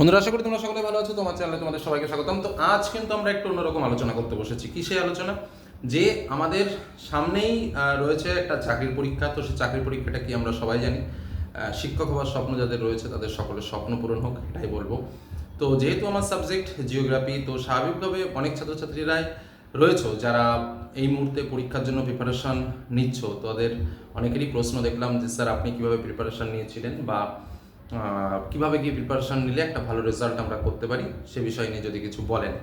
বন্ধুরা, আশা করি তোমরা সকলে ভালো আছো। তোমার চ্যানেলে তোমাদের সবাইকে স্বাগতম। তো আজ কিন্তু আমরা একটু অন্যরকম আলোচনা করতে বসেছি। কি সেই আলোচনা? যে আমাদের সামনেই রয়েছে একটা চাকরির পরীক্ষা। তো সেই চাকরির পরীক্ষাটা কি আমরা সবাই জানি। শিক্ষক হওয়ার স্বপ্ন যাদের রয়েছে, তাদের সকলের স্বপ্ন পূরণ হোক, এটাই বলব। তো যেহেতু আমার সাবজেক্ট জিওগ্রাফি তো স্বাভাবিকভাবে অনেক ছাত্রছাত্রীরাই রয়েছে, যারা এই মুহূর্তে পরীক্ষার জন্য প্রিপারেশন নিচ্ছ। তাদের অনেকেরই প্রশ্ন দেখলাম যে, স্যার, আপনি কীভাবে প্রিপারেশন নিয়েছিলেন? বা কীভাবে কি প্রিপারেশন নিলে একটা ভালো রেজাল্ট আমরা করতে পারি, সে বিষয় নিয়ে যদি কিছু বলেন।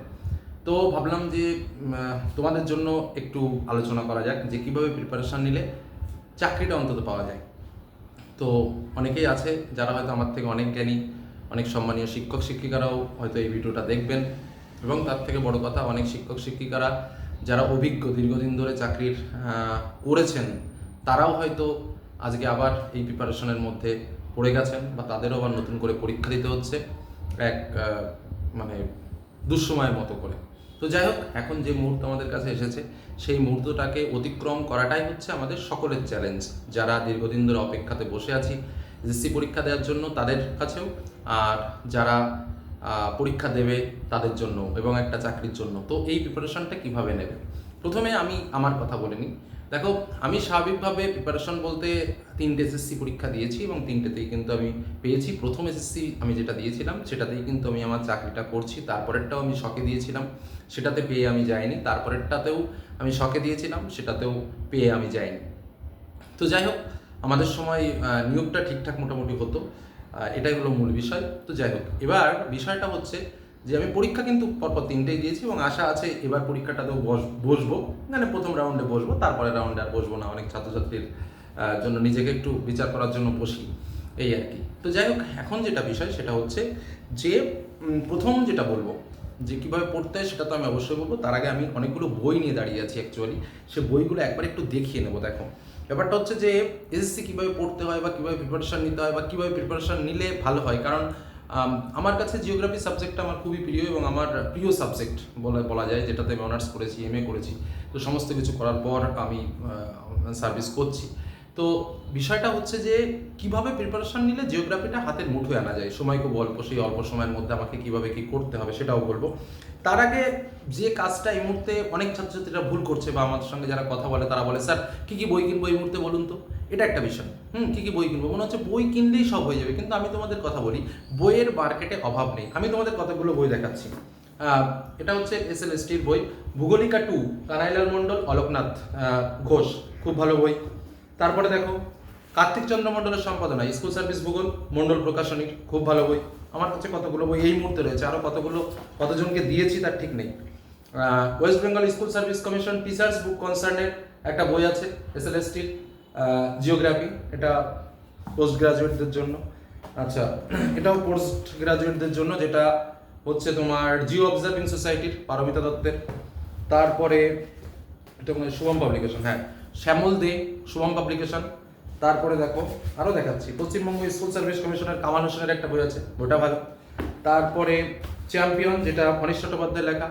তো ভাবলাম যে তোমাদের জন্য একটু আলোচনা করা যাক যে কীভাবে প্রিপারেশন নিলে চাকরিটা অন্তত পাওয়া যায়। তো অনেকেই আছে যারা হয়তো আমার থেকে অনেক জ্ঞানী, অনেক সম্মানীয় শিক্ষক শিক্ষিকারাও হয়তো এই ভিডিওটা দেখবেন। এবং তার থেকে বড় কথা, অনেক শিক্ষক শিক্ষিকারা যারা অভিজ্ঞ, দীর্ঘদিন ধরে চাকরির করেছেন, তারাও হয়তো আজকে আবার এই প্রিপারেশনের মধ্যে পড়ে গেছেন বা তাদেরও আবার নতুন করে পরীক্ষা দিতে হচ্ছে এক মানে দুঃসময়ের মতো করে। তো যাই হোক, এখন যে মুহূর্ত আমাদের কাছে এসেছে, সেই মুহূর্তটাকে অতিক্রম করাটাই হচ্ছে আমাদের সকলের চ্যালেঞ্জ যারা দীর্ঘদিন ধরে অপেক্ষাতে বসে আছি এসএসসি পরীক্ষা দেওয়ার জন্য, তাদের কাছেও, আর যারা পরীক্ষা দেবে তাদের জন্য এবং একটা চাকরির জন্য। তো এই প্রিপারেশনটা কীভাবে নেবে? প্রথমে আমি আমার কথা বলে নিই। দেখো, আমি স্বাভাবিকভাবে প্রিপারেশন বলতে তিনটে এসএসসি পরীক্ষা দিয়েছি এবং তিনটেতেই কিন্তু আমি পেয়েছি। প্রথম এসএসসি আমি যেটা দিয়েছিলাম, সেটাতেই কিন্তু আমি আমার চাকরিটা করছি। তারপরেরটাও আমি শখে দিয়েছিলাম। সেটাতে পেয়ে আমি যাইনি। তারপরেরটাতেও আমি শখে দিয়েছিলাম, সেটাতেও পেয়ে আমি যাইনি। তো যাই হোক, আমাদের সময় নিয়োগটা ঠিকঠাক মোটামুটি হতো। এটাই হলো মূল বিষয়। তো যাই হোক, এবার বিষয়টা হচ্ছে যে আমি পরীক্ষা কিন্তু পরপর তিনটেই দিয়েছি এবং আশা আছে এবার পরীক্ষাটাতেও বস- বসবো। মানে প্রথম রাউন্ডে বসবো তারপরে রাউন্ডে আর বসবো না। অনেক ছাত্রছাত্রীর জন্য নিজেকে একটু বিচার করার জন্য বসি। এই আর কি। তো যাই হোক, এখন যেটা বিষয় সেটা হচ্ছে যে প্রথম যেটা বলব, যে কীভাবে পড়তে হয় সেটা তো আমি অবশ্যই বলব। তার আগে আমি অনেকগুলো বই নিয়ে দাঁড়িয়ে আছি অ্যাকচুয়ালি সে বইগুলো একবার একটু দেখিয়ে নেব, দেখো। ব্যাপারটা হচ্ছে যে এসএসসি কীভাবে পড়তে হয় বা কীভাবে প্রিপারেশান নিতে হয় বা কীভাবে প্রিপারেশান নিলে ভালো হয়? কারণ আমার কাছে জিওগ্রাফি সাবজেক্টটা আমার খুবই প্রিয় এবং আমার প্রিয় সাবজেক্ট বলা বলা যায়, যেটাতে আমি অনার্স করেছি এম করেছি। তো সমস্ত কিছু করার পর আমি সার্ভিস করছি। তো বিষয়টা হচ্ছে যে, কীভাবে প্রিপারেশন নিলে জিওগ্রাফিটা হাতের মুঠোয় আনা যায়? সময় খুব অল্প, সেই অল্প সময়ের মধ্যে আমাকে কীভাবে কি করতে হবে সেটাও বলব। তার আগে যে কাজটা এই মুহূর্তে অনেক ছাত্রছাত্রীরা ভুল করছে বা আমাদের সঙ্গে যারা কথা বলে, তারা বলে, স্যার, কি কি বই কিনবো এই মুহূর্তে বলুন তো? এটা একটা বিষয়। হুম কি কি বই কিনবো। মনে হচ্ছে বই কিনলেই সব হয়ে যাবে। কিন্তু আমি তোমাদের কথা বলি, বইয়ের মার্কেটে অভাব নেই। আমি তোমাদের কতগুলো বই দেখাচ্ছি। এটা হচ্ছে এস এল এসটির বই। ভূগোলিকা টু কানাইলাল মণ্ডল, অলোকনাথ ঘোষ। খুব ভালো বই। তারপরে দেখো, কার্তিক চন্দ্র মণ্ডলের সম্পাদনা, স্কুল সার্ভিস ভূগোল, মণ্ডল প্রকাশনীর। খুব ভালো বই। আমার কাছে কতগুলো বই এই মুহূর্তে রয়েছে। আরও কতগুলো, কতজনকে দিয়েছি তার ঠিক নেই। West Bengal school service commission teachers book কনসার্নের একটা বই আছে এস এল এসটির জিওগ্রাফি এটা পোস্ট গ্রাজুয়েটদের জন্য। আচ্ছা এটাও পোস্ট গ্রাজুয়েটদের জন্য, যেটা হচ্ছে তোমার জিও অবজার্ভিং সোসাইটির পারমিতা দত্তের। তারপরে, এটা মানে শুভম পাবলিকেশন হ্যাঁ। শ্যামল দে, শুভম পাবলিকেশন তারপরে দেখো আরও দেখাচ্ছি। পশ্চিমবঙ্গ স্কুল সার্ভিস কমিশনের কামাল হোসেনের একটা বই আছে ওটা ভালো। তারপরে, চ্যাম্পিয়ন, যেটা অনিশ চট্টোপাধ্যায় লেখা।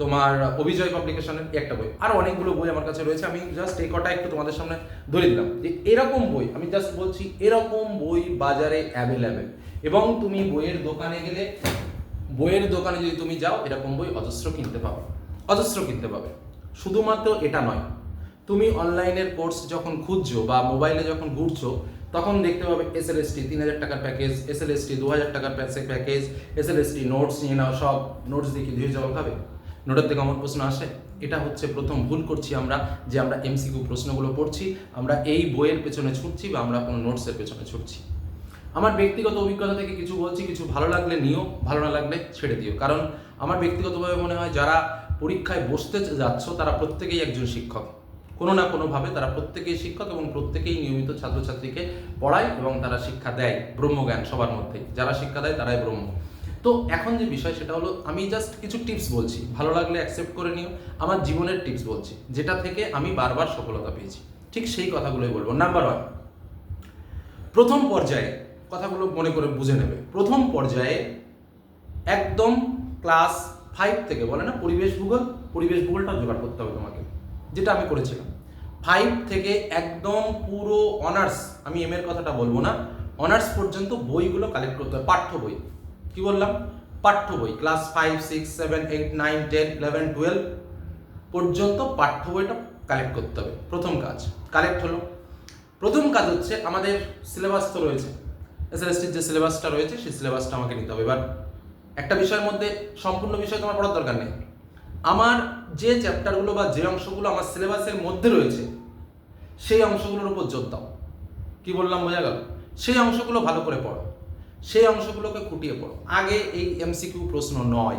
তোমার অভিজয় পাবলিকেশনের একটা বই। আরও অনেকগুলো বই আমার কাছে রয়েছে, আমি জাস্ট এই কটা একটু তোমাদের সামনে ধরে দিলাম যে এরকম বই, আমি জাস্ট বলছি এরকম বই বাজারে অ্যাভেলেবেল এবং তুমি বইয়ের দোকানে গেলে, বইয়ের দোকানে যদি তুমি যাও, এরকম বই অজস্র কিনতে পাবে। অজস্র কিনতে পাবে। শুধুমাত্র এটা নয়, তুমি অনলাইনের কোর্স যখন খুঁজছো বা মোবাইলে যখন ঘুরছো, তখন দেখতে পাবে এস এল এস টি তিন হাজার টাকার package S L S T দু হাজার টাকার package S L S T notes নিয়ে নাও সব নোটস কি ধুয়ে জল খাবে? নোটের থেকে আমার প্রশ্ন আসে। এটা হচ্ছে প্রথম ভুল করছি আমরা যে আমরা এমসিকিউ প্রশ্নগুলো পড়ছি, আমরা এই বইয়ের পেছনে ছুটছি বা আমরা কোনো নোটসের পেছনে ছুটছি। আমার ব্যক্তিগত অভিজ্ঞতা থেকে কিছু বলছি, কিছু ভালো লাগলে নিও, ভালো না লাগলে ছেড়ে দিও। কারণ আমার ব্যক্তিগতভাবে মনে হয় যারা পরীক্ষায় বসতে যাচ্ছ, তারা প্রত্যেকেই একজন শিক্ষক। কোনো না কোনোভাবে তারা প্রত্যেকেই শিক্ষক এবং প্রত্যেকেই নিয়মিত ছাত্রছাত্রীকে পড়ায় এবং তারা শিক্ষা দেয়, ব্রহ্মজ্ঞান সবার মধ্যে যারা শিক্ষা দেয়, তারাই ব্রহ্ম। তো এখন যে বিষয় সেটা হলো, আমি জাস্ট কিছু টিপস বলছি। ভালো লাগলে অ্যাকসেপ্ট করে নিও। আমার জীবনের টিপস বলছি, যেটা থেকে আমি বারবার সফলতা পেয়েছি। ঠিক সেই কথাগুলোই বলব। নাম্বার ওয়ান প্রথম পর্যায়ে, কথাগুলো মনে করে বুঝে নেবে। প্রথম পর্যায়ে একদম ক্লাস ফাইভ থেকে, বলে না পরিবেশ ভূগোল? পরিবেশ ভূগোলটা জোগাড় করতে হবে তোমাকে। যেটা আমি করেছিলাম। ফাইভ থেকে একদম পুরো অনার্স আমি এম এর কথাটা বলব না অনার্স পর্যন্ত বইগুলো কালেক্ট করতে হবে, পাঠ্য বই। কি বললাম? পাঠ্য বই। Class five six seven eight nine ten eleven twelve পর্যন্ত পাঠ্য বইটা কালেক্ট করতে হবে। প্রথম কাজ কালেক্ট হলো। প্রথম কাজ হচ্ছে আমাদের সিলেবাস তো রয়েছে। এসএলএসটির যে সিলেবাসটা রয়েছে, সেই সিলেবাসটা আমাকে নিতে হবে। এবার একটা বিষয়ের মধ্যে সম্পূর্ণ বিষয় তোমার পড়ার দরকার নেই। আমার যে চ্যাপ্টারগুলো বা যে অংশগুলো আমার সিলেবাসের মধ্যে রয়েছে, সেই অংশগুলোর উপর জোর দাও। কি বললাম, বোঝা গেল? সেই অংশগুলো ভালো করে পড়ো। সেই অংশগুলোকে খুঁটিয়ে পড়ো। আগে এই এমসিকিউ প্রশ্ন নয়।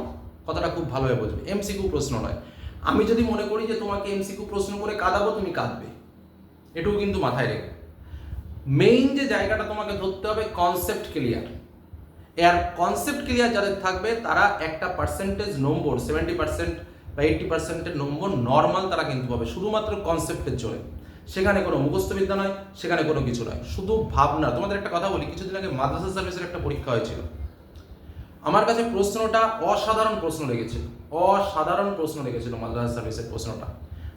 কথাটা খুব ভালোভাবে বুঝবে। এমসিকিউ প্রশ্ন নয়। আমি যদি মনে করি যে তোমাকে এমসিকিউ প্রশ্ন করে কাঁদাবো, তুমি কাঁদবে। এটুকু কিন্তু মাথায় রেখে। মেইন যে জায়গাটা তোমাকে ধরতে হবে কনসেপ্ট ক্লিয়ার এর কনসেপ্ট ক্লিয়ার যাদের থাকবে, তারা একটা পার্সেন্টেজ নম্বর সেভেন্টি পার্সেন্ট বা এইটটি পার্সেন্টের নম্বর নর্মাল তারা কিন্তু পাবে। শুধুমাত্র কনসেপ্টের জোরে সেখানে কোনো মুখস্থবিদ্যা নয়, সেখানে কোনো কিছু নয়। শুধু ভাবনা। তোমাদের একটা কথা বলি, কিছুদিন আগে মাদ্রাসা সার্ভিসের একটা পরীক্ষা হয়েছিল। আমার কাছে প্রশ্নটা অসাধারণ প্রশ্ন লেগেছিল। অসাধারণ প্রশ্ন লেগেছিল মাদ্রাসা সার্ভিসের প্রশ্নটা।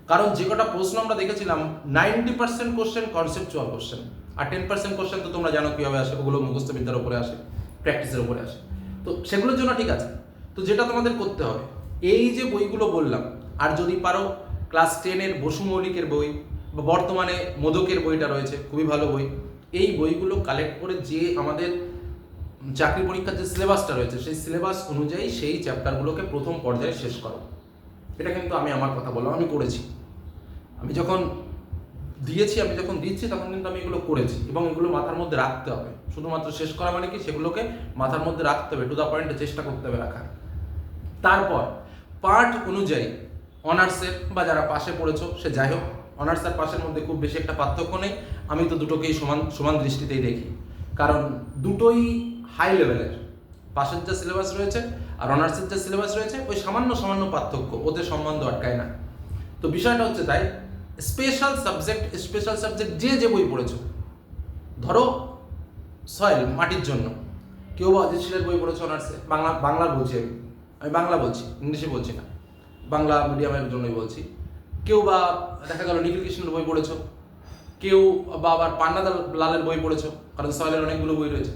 কারণ যে কটা প্রশ্ন আমরা দেখেছিলাম ninety percent question conceptual question আর টেন পার্সেন্ট কোশ্চেন তো তোমরা জানো কীভাবে আসে, ওগুলো মুখস্থ বিদ্যার উপরে আসে প্র্যাকটিসের উপরে আসে। তো সেগুলোর জন্য ঠিক আছে। তো যেটা তোমাদের করতে হবে, এই যে বইগুলো বললাম, আর যদি পারো ক্লাস টেনের বসু মৌলিকের বই বর্তমানে মোদকের বইটা রয়েছে, খুবই ভালো বই। এই বইগুলো কালেক্ট করে যে আমাদের চাকরি পরীক্ষার যে সিলেবাসটা রয়েছে, সেই সিলেবাস অনুযায়ী সেই চ্যাপ্টারগুলোকে প্রথম পর্যায়ে শেষ করো। এটা কিন্তু আমি আমার কথা বললাম, আমি করেছি। আমি যখন দিয়েছি, আমি যখন দিচ্ছি, তখন কিন্তু আমি এগুলো করেছি এবং এগুলো মাথার মধ্যে রাখতে হবে। শুধুমাত্র শেষ করা মানে কি? সেগুলোকে মাথার মধ্যে রাখতে হবে টু দ্য পয়েন্টে চেষ্টা করতে হবে রাখার। তারপর পার্ট অনুযায়ী অনার্সের বা যারা পাশে পড়েছো, সে যাই হোক অনার্স আর পাশের মধ্যে খুব বেশি একটা পার্থক্য নেই। আমি তো দুটোকেই সমান সমান দৃষ্টিতেই দেখি। কারণ দুটোই হাই লেভেলের পাশের যে সিলেবাস রয়েছে আর অনার্সের যে সিলেবাস রয়েছে, ওই সামান্য সামান্য পার্থক্য। ওদের সম্বন্ধ আটকায় না। তো বিষয়টা হচ্ছে তাই স্পেশাল সাবজেক্ট স্পেশাল সাবজেক্ট যে যে বই পড়েছো, ধরো সয়েল মাটির জন্য। কেউ বা অজিত শীলের বই পড়েছে অনার্সে বাংলা বাংলা বলছি আমি। আমি বাংলা বলছি, ইংলিশে বলছি না। বাংলা মিডিয়ামের জন্যই বলছি। কেউ বা দেখা গেল নিখিল কৃষ্ণের বই পড়েছো, কেউ বা আবার পান্না লালের বই পড়েছো, কারণ সয়েলের অনেকগুলো বই রয়েছে।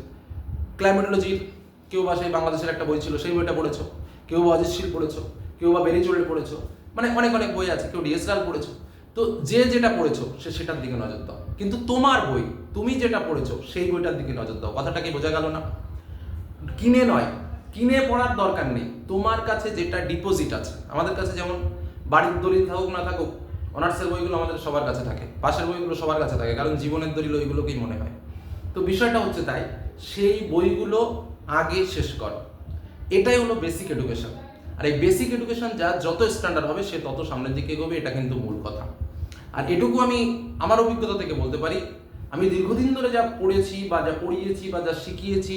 ক্লাইমেটোলজির কেউ বা সেই বাংলাদেশের একটা বই ছিল, সেই বইটা পড়েছো। কেউ বা অজিত শীল পড়েছো, কেউ বা বেরিচুড়ে পড়েছো মানে অনেক অনেক বই আছে, কেউ ডিএসএল পড়েছো। তো যে যেটা পড়েছো, সে সেটার দিকে নজর দাও। কিন্তু তোমার বই, তুমি যেটা পড়েছো, সেই বইটার দিকে নজর দাও। কথাটা কি বোঝা গেল না? কিনে নয়, কিনে পড়ার দরকার নেই। তোমার কাছে যেটা ডিপোজিট আছে, আমাদের কাছে যেমন বাড়ির দলিল থাকুক না থাকুক, অনার্সের বইগুলো আমাদের সবার কাছে থাকে, পাশের বইগুলো সবার কাছে থাকে, কারণ জীবনের দলিল ওইগুলোকেই মনে হয়। তো বিষয়টা হচ্ছে তাই, সেই বইগুলো আগে শেষ করো। এটাই হলো বেসিক এডুকেশন আর এই বেসিক এডুকেশন যা যত স্ট্যান্ডার্ড হবে, সে তত সামনের দিকে এগোবে, এটা কিন্তু মূল কথা। আর এটুকু আমি আমার অভিজ্ঞতা থেকে বলতে পারি, আমি দীর্ঘদিন ধরে যা পড়েছি বা যা পড়িয়েছি বা যা শিখিয়েছি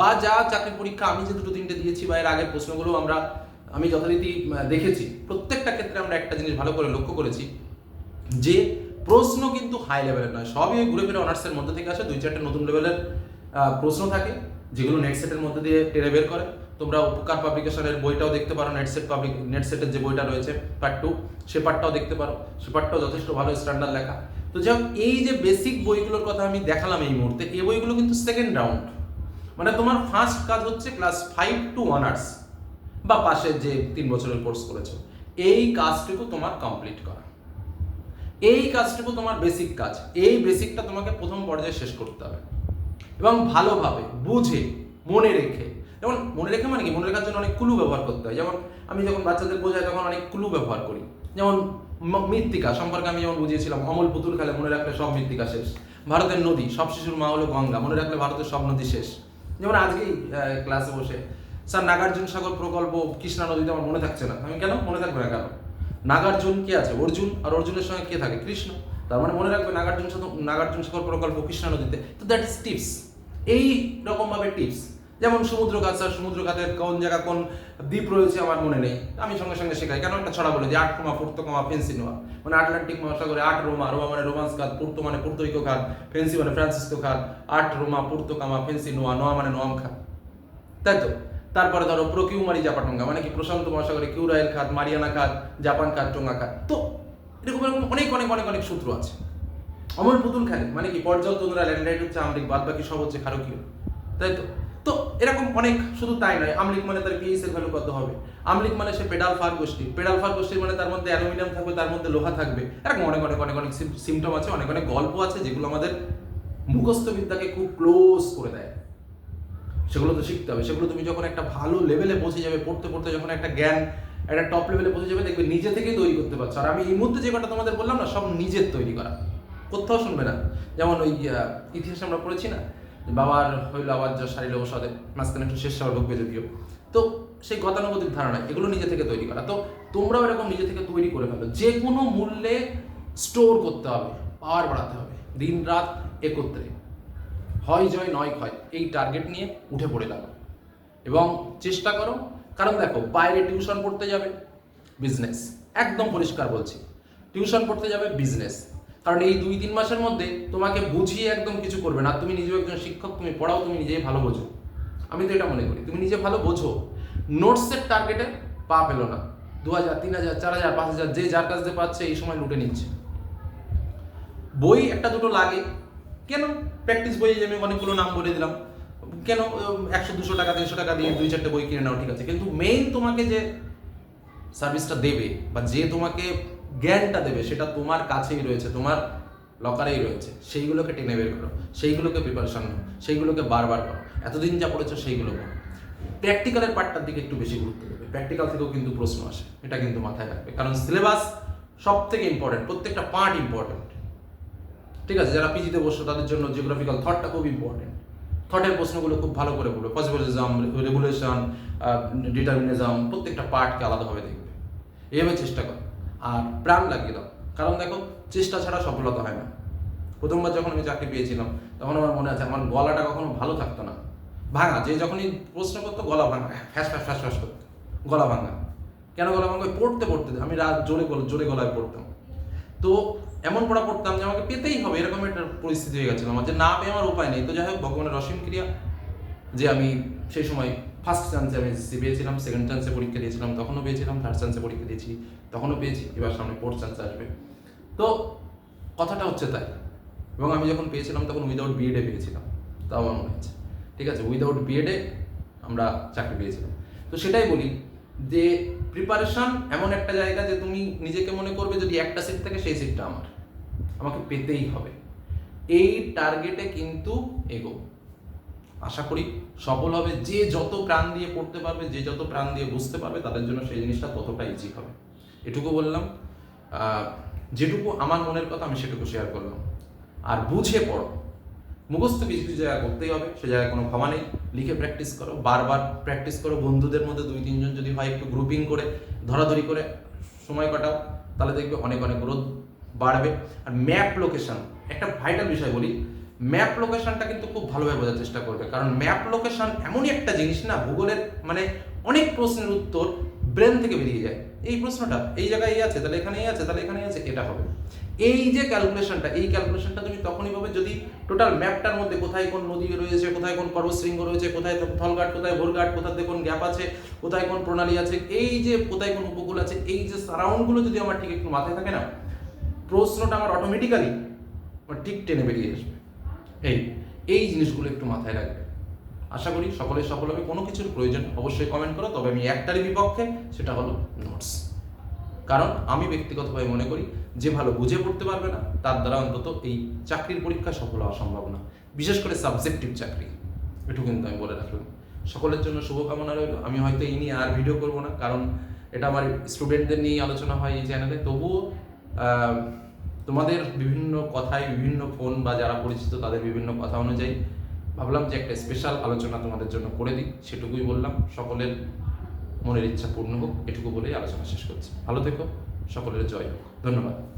বা যা চাকরি পরীক্ষা আমি যে দুটো তিনটে দিয়েছি বা এর আগের প্রশ্নগুলো আমরা আমি যথারীতি দেখেছি। প্রত্যেকটা ক্ষেত্রে আমরা একটা জিনিস ভালো করে লক্ষ্য করেছি যে প্রশ্ন কিন্তু হাই লেভেলের নয়। সবই ঘুরে ফিরে অনার্সের মধ্যে থেকে আসে। দুই চারটে নতুন লেভেলের প্রশ্ন থাকে, যেগুলো নেট সেটের মধ্যে দিয়ে টেনে বের করে। তোমরা উপকার পাবলিকেশনের বইটাও দেখতে পারো নেট সেট পাবলিক নেট সেটের যে বইটা রয়েছে পার্ট টু সে পার্টটাও দেখতে পারো। সে পার্টটাও যথেষ্ট ভালো স্ট্যান্ডার্ড লেখা। তো যাই এই যে বেসিক বইগুলোর কথা আমি দেখালাম এই মুহূর্তে এই বইগুলো কিন্তু সেকেন্ড রাউন্ড মানে তোমার ফার্স্ট কাজ হচ্ছে ক্লাস ফাইভ টু অনার্স বা পাশের যে তিন বছরের কোর্স করেছ, এই কাজটুকু তোমার কমপ্লিট করা। এই কাজটুকু তোমার বেসিক কাজ। এই বেসিকটা তোমাকে প্রথম পর্যায়ে শেষ করতে হবে। এবং ভালোভাবে বুঝে, মনে রেখে, যেমন মনে রেখে মানে কি? মনে রাখার জন্য অনেক ক্লু ব্যবহার করতে হয়। যেমন আমি যখন বাচ্চাদের বোঝাই, তখন অনেক ক্লু ব্যবহার করি। যেমন মৃত্তিকা সম্পর্কে আমি যেমন বুঝিয়েছিলাম, অমল পুতুল খেলে মনে রাখলে সব মৃত্তিকা শেষ। ভারতের নদী, সব শিশুর মা হলো গঙ্গা, মনে রাখলে ভারতের সব নদী শেষ। যেমন আজকেই ক্লাসে বসে স্যার, নাগার্জুন সাগর প্রকল্প কৃষ্ণা নদীতে আমার মনে থাকছে না। আমি কেন? মনে থাকবে না কেন? নাগার্জুন কে আছে? অর্জুন আর অর্জুনের সঙ্গে কে থাকে? কৃষ্ণ। তার মানে মনে রাখবে নাগার্জুন সাগর নাগার্জুন সাগর প্রকল্প কৃষ্ণা নদীতে। তো দ্যাট ইস টিপস এই রকম ভাবে টিপস যেমন সমুদ্র সমুদ্রঘাট, স্যার, সমুদ্রঘাটের কোন জায়গা, কোন দ্বীপ রয়েছে আমার মনে নেই। আমি সঙ্গে সঙ্গে শেখাই। কেন? একটা ছড়া বলে যে আট কমা, পূর্ত কমা, ফেন্সি নোয়া মানে আটলান্টিক মহাসাগরে আট রোমা। রোমা মানে রোমান্স ঘাট, পূর্ত মানে পুর্তরিকো ঘাট, ফেন্সি মানে ফ্রান্সিসকো ঘাট, আট রোমা, পূর্ত কামা, ফেন্সি নোয়া নোয়া মানে নোয়াম ঘাট তাই তো? তারপরে ধরো প্রকিউমারি জাপা জাপাটঙ্গা মানে কি প্রশান্ত মহাসাগরে কিউরাইল খাত, মারিয়ানা খাত, জাপান খাত, টোঙ্গা খাত। তো এরকম এরকম অনেক অনেক অনেক অনেক সূত্র আছে। অমর পুতুল খেলে মানে কি পর্যাল তন্দ্রা ল্যান্ডাইট হচ্ছে আমরিক বাদ বাকি সব হচ্ছে খারকীয় তাই তো? তো এরকম অনেক, শুধু তাই নয়, আমলিক মানে তার পিএইচ এর ভ্যালু কত হবে? আমলিক মানে সে পেডাল ফার গোষ্ঠী। পেডাল ফার গোষ্ঠী মানে তার মধ্যে অ্যালুমিনিয়াম থাকবে, তার মধ্যে লোহা থাকবে। এরকম অনেক অনেক অনেক অনেক সিমটম আছে, অনেক অনেক গল্প আছে, যেগুলো আমাদের মুখস্থ বিদ্যাকে খুব ক্লোজ করে দেয়। সেগুলো তো শিখতে হবে। সেগুলো তুমি যখন একটা ভালো লেভেলে পৌঁছে যাবে, পড়তে পড়তে যখন একটা জ্ঞান, একটা টপ লেভেলে পৌঁছে যাবে, দেখবে নিজে থেকেই তৈরি করতে পারছ। আর আমি এই মুহূর্তে যে কথা তোমাদের বললাম না, সব নিজের তৈরি করা। কোথাও শুনবে না। যেমন ওই ইতিহাসে আমরা পড়েছি না বাবার হইল আবার যা সারিল ওষুধে মাঝখানে একটু শেষ সার ঢুকবে যদিও তো সেই গতানুগতিক ধারণা এগুলো নিজে থেকে তৈরি করা। তো তোমরাও এরকম নিজে থেকে তৈরি করে ফেলো। যে কোনো মূল্যে স্টোর করতে হবে পাওয়ার বাড়াতে হবে দিন রাত একত্রে। হয় জয় নয় ক্ষয় এই টার্গেট নিয়ে উঠে পড়ে লাগো এবং চেষ্টা করো, কারণ দেখো, বাইরে টিউশন পড়তে যাবে বিজনেস একদম পরিষ্কার বলছি টিউশন পড়তে যাবে বিজনেস কারণ এই দুই তিন মাসের মধ্যে তোমাকে বুঝিয়ে একদম কিছু করবে না। তুমি নিজেও একজন শিক্ষক, তুমি পড়াও, তুমি নিজেই ভালো বোঝো। আমি তো এটা মনে করি, তুমি নিজে ভালো বোঝো। নোটসের টার্গেটে পা পেল না। দু হাজার, তিন হাজার, চার হাজার, পাঁচ হাজার, যে যার কাছ দিয়ে পাচ্ছে, এই সময় লুটে নিচ্ছে। বই একটা দুটো লাগে কেন প্র্যাকটিস বই আমি অনেকগুলো নাম বলে দিলাম? কেন একশো, দুশো টাকা তিনশো টাকা দিয়ে দুই চারটে বই কিনে নাও, ঠিক আছে? কিন্তু মেইন তোমাকে যে সার্ভিসটা দেবে বা যে তোমাকে জ্ঞানটা দেবে, সেটা তোমার কাছেই রয়েছে, তোমার লকারেই রয়েছে। সেইগুলোকে টেনে বের করো, সেইগুলোকে প্রিপারেশন নাও, সেইগুলোকে বারবার করো। এতদিন যা পড়েছো, সেইগুলো করো। প্র্যাকটিক্যালের পার্টটার দিকে একটু বেশি গুরুত্ব দেবে। প্র্যাকটিক্যাল থেকেও কিন্তু প্রশ্ন আসে, এটা কিন্তু মাথায় রাখবে। কারণ সিলেবাস সব থেকে ইম্পর্টেন্ট প্রত্যেকটা পার্ট ইম্পর্টেন্ট ঠিক আছে, যারা পিজিতে বসছো তাদের জন্য জিওগ্রাফিক্যাল থটটা খুব ইম্পর্টেন্ট থটের প্রশ্নগুলো খুব ভালো করে পড়বে পসিবলিজম রেগুলেশন ডিটারমিনিজম প্রত্যেকটা পার্টকে আলাদাভাবে দেখবে। এইভাবে চেষ্টা কর। আর প্রাণ লাগিয়ে দাও। কারণ দেখো, চেষ্টা ছাড়া সফলতা হয় না। প্রথমবার যখন আমি চাকরি পেয়েছিলাম, তখন আমার মনে আছে, আমার গলাটা কখনো ভালো থাকতো না। ভাঙা, যে যখনই প্রশ্ন করতো, গলা ভাঙা, ফ্যাস ফ্যাস ফ্যাস ফ্যাস করতো। গলা ভাঙা। কেন গলা ভাঙা? পড়তে পড়তে। আমি রাত জোরে জোরে গলায় পড়তাম। তো এমন পড়া পড়তাম যে আমাকে পেতেই হবে, এরকম একটা পরিস্থিতি হয়ে গেছিল আমার, যে না পেয়ে আমার উপায় নেই। তো যাই হোক, ভগবানের অসীম ক্রিয়া, যে আমি সেই সময় ফার্স্ট চান্সে আমি এসএসসি পেয়েছিলাম সেকেন্ড চান্সে পরীক্ষা দিয়েছিলাম, তখনও পেয়েছিলাম থার্ড চান্সে পরীক্ষা দিয়েছি, তখনও পেয়েছি, এবার সামনে ফোর্থ চান্স আসবে। তো কথাটা হচ্ছে তাই। এবং আমি যখন পেয়েছিলাম, তখন উইদাউট বিএডে পেয়েছিলাম, তাও আমার মনে হচ্ছে ঠিক আছে উইদাউট বিএডে আমরা চাকরি পেয়েছিলাম। তো সেটাই বলি যে প্রিপারেশন এমন একটা জায়গা যে তুমি নিজেকে মনে করবে যদি একটা সিট থাকে সেই সিটটা আমার। আমাকে পেতেই হবে। এই টার্গেটে কিন্তু এগো। আশা করি সফল হবে। যে যত প্রাণ দিয়ে পড়তে পারবে, যে যত প্রাণ দিয়ে বুঝতে পারবে, তাদের জন্য সেই জিনিসটা ততটা ইজি হবে। এটুকু বললাম। যেটুকু আমার মনের কথা আমি সেটুকু শেয়ার করলাম। আর বুঝে পড়ো। মুখস্থ কিছু কিছু জায়গা করতেই হবে, সে জায়গায় কোনো ক্ষমা নেই। লিখে প্র্যাকটিস করো, বারবার প্র্যাকটিস করো। বন্ধুদের মধ্যে দুই, তিনজন যদি হয় একটু গ্রুপিং করে, ধরাধরি করে সময় কাটাও, তাহলে দেখবে অনেক অনেক গ্রোথ বাড়বে। আর ম্যাপ লোকেশন একটা ভাইটাল বিষয় বলি ম্যাপ লোকেশনটা কিন্তু খুব ভালোভাবে বোঝার চেষ্টা করবে। কারণ ম্যাপ লোকেশন এমনই একটা জিনিস না, ভূগোলের মানে অনেক প্রশ্নের উত্তর ব্রেন থেকে বেরিয়ে যায়। এই প্রশ্নটা, এই জায়গায় এই আছে, তাহলে এখানে এই আছে, তাহলে এখানে এই আছে, এটা হবে। এই যে ক্যালকুলেশনটা এই ক্যালকুলেশনটা তুমি তখনই পাবে যদি টোটাল ম্যাপটার মধ্যে কোথায় কোন নদী রয়েছে, কোথায় কোন পর্বতশৃঙ্গ রয়েছে, কোথায় থলঘাট, কোথায় ভোরঘাট কোথাতে কোন গ্যাপ আছে, কোথায় কোন প্রণালী আছে, এই যে কোথায় কোন উপকূল আছে, এই যে সারাউন্ডগুলো যদি আমার ঠিক একটু মাথায় থাকে না, প্রশ্নটা আমার অটোমেটিক্যালি ঠিক টেনে বেরিয়ে আসবে। এই এই জিনিসগুলো একটু মাথায় রাখবে। আশা করি সকলে সফল হবে। কোনো কিছুর প্রয়োজন অবশ্যই কমেন্ট করো, তবে আমি একটারই বিপক্ষে, সেটা হলো নোটস কারণ আমি ব্যক্তিগতভাবে মনে করি, যে ভালো বুঝে পড়তে পারবে না, তার দ্বারা অন্তত এই চাকরির পরীক্ষা সফল হওয়া সম্ভব না। বিশেষ করে সাবজেক্টিভ চাকরি, এটুকু কিন্তু আমি বলে রাখলাম। সকলের জন্য শুভকামনা রইল। আমি হয়তো এই নিয়ে আর ভিডিও করব না, কারণ এটা আমার স্টুডেন্টদের নিয়ে আলোচনা হয় এই চ্যানেলে তবুও তোমাদের বিভিন্ন কথায় বিভিন্ন ফোন বা যারা পরিচিত তাদের বিভিন্ন কথা অনুযায়ী ভাবলাম যে একটা স্পেশাল আলোচনা তোমাদের জন্য করে দিই, সেটুকুই বললাম। সকলের মনের ইচ্ছা পূর্ণ হোক, এটুকু বলেই আলোচনা শেষ করছি। ভালো থেকো, সকলের জয় হোক। ধন্যবাদ।